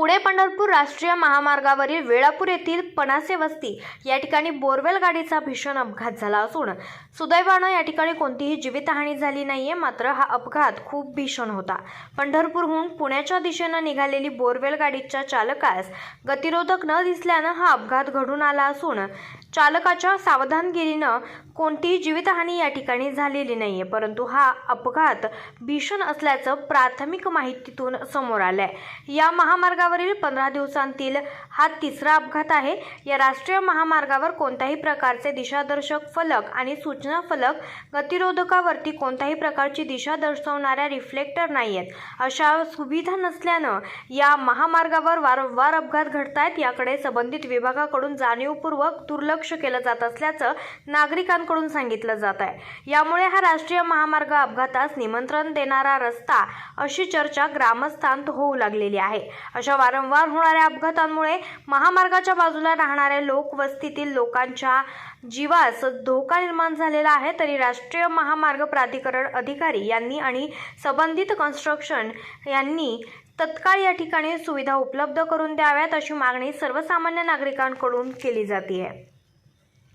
पुणे पंढरपूर राष्ट्रीय महामार्गावरील वेळापूर येथील पणासे वस्ती या ठिकाणी बोरवेल गाडीचा भीषण अपघात झाला असून सुदैवानं या ठिकाणी कोणतीही जीवितहानी झाली नाहीये मात्र हा अपघात खूप भीषण होता. पंढरपूरहून पुण्याच्या दिशेनं निघालेली बोरवेल गाडीच्या चालकास गतिरोधक न दिसल्यानं हा अपघात घडून आला असून चालकाच्या सावधानगिरीनं कोणतीही जीवितहानी या ठिकाणी झालेली नाहीये परंतु हा अपघात भीषण असल्याचं प्राथमिक माहितीतून समोर आलं आहे या महामार्गावरील पंधरा दिवसांतील हा तिसरा अपघात आहे. या राष्ट्रीय महामार्गावर कोणत्याही प्रकारचे दिशादर्शक फलक आणि सूचना फलक गतिरोधकावरती कोणत्याही प्रकारची दिशा दर्शवणाऱ्या रिफ्लेक्टर नाही आहेत अशा सुविधा नसल्यानं या महामार्गावर वारंवार अपघात घडत आहेत याकडे संबंधित विभागाकडून जाणीवपूर्वक दुर्लक्ष केलं जात असल्याचं नागरिकांकडून सांगितलं जात आहे. यामुळे हा राष्ट्रीय महामार्ग अपघातास निमंत्रण देणारा रस्ता अशी चर्चा ग्रामस्थांत होऊ लागलेली आहे. अशा वारंवार होणाऱ्या अपघातांमुळे महामार्गाच्या बाजूला राहणाऱ्या लोकवस्तीतील लोकांच्या जीवास धोका निर्माण झालेला आहे. तरी राष्ट्रीय महामार्ग प्राधिकरण अधिकारी यांनी आणि संबंधित कन्स्ट्रक्शन यांनी तत्काळ या ठिकाणी सुविधा उपलब्ध करून द्याव्यात अशी मागणी सर्वसामान्य नागरिकांकडून केली जाते